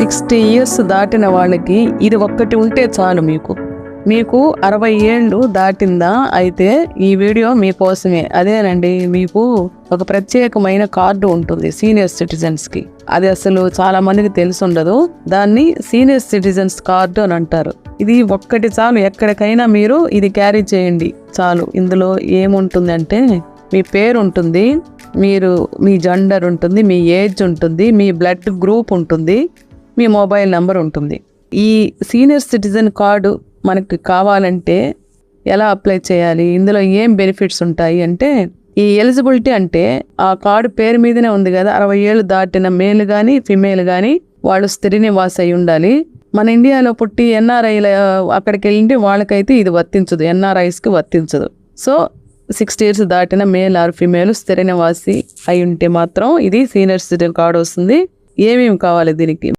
Sixty years దాటిన వాళ్ళకి ఇది ఒక్కటి ఉంటే చాలు మీకు. మీకు అరవై ఏళ్ళు దాటిందా అయితే ఈ వీడియో మీకోసమే అదేనండి మీకు ఒక ప్రత్యేకమైన కార్డు ఉంటుంది సీనియర్ సిటిజన్స్కి. అది అసలు చాలా మందికి తెలిసి ఉండదు. దాన్ని సీనియర్ సిటిజన్స్ కార్డు అని అంటారు. ఇది ఒక్కటి చాలు. ఎక్కడికైనా మీరు ఇది క్యారీ చేయండి. చాలు. ఇందులో ఏముంటుందంటే మీ పేరు ఉంటుంది మీరు మీ జెండర్ ఉంటుంది మీ ఏజ్ ఉంటుంది మీ బ్లడ్ గ్రూప్ ఉంటుంది. మీ మొబైల్ నెంబర్ ఉంటుంది. ఈ సీనియర్ సిటిజన్ కార్డు మనకి కావాలంటే ఎలా అప్లై చేయాలి? ఇందులో ఏం బెనిఫిట్స్ ఉంటాయి అంటే ఈ ఎలిజిబిలిటీ అంటే ఆ కార్డు పేరు మీదనే ఉంది కదా అరవై ఏళ్ళు దాటిన మేల్ కానీ ఫిమేల్ కానీ వాళ్ళు స్థిర నివాస అయి ఉండాలి. మన ఇండియాలో పుట్టి ఎన్ఆర్ఐల అక్కడికి వెళ్ళింటే వాళ్ళకైతే ఇది వర్తించదు ఎన్ఆర్ఐస్కి వర్తించదు. సో సిక్స్టీ ఇయర్స్ దాటిన మేల్ ఆర్ ఫిమేల్ స్థిర నివాసి అయి ఉంటే మాత్రం ఇది సీనియర్ సిటిజన్ కార్డు వస్తుంది. ఏమేమి కావాలి దీనికి?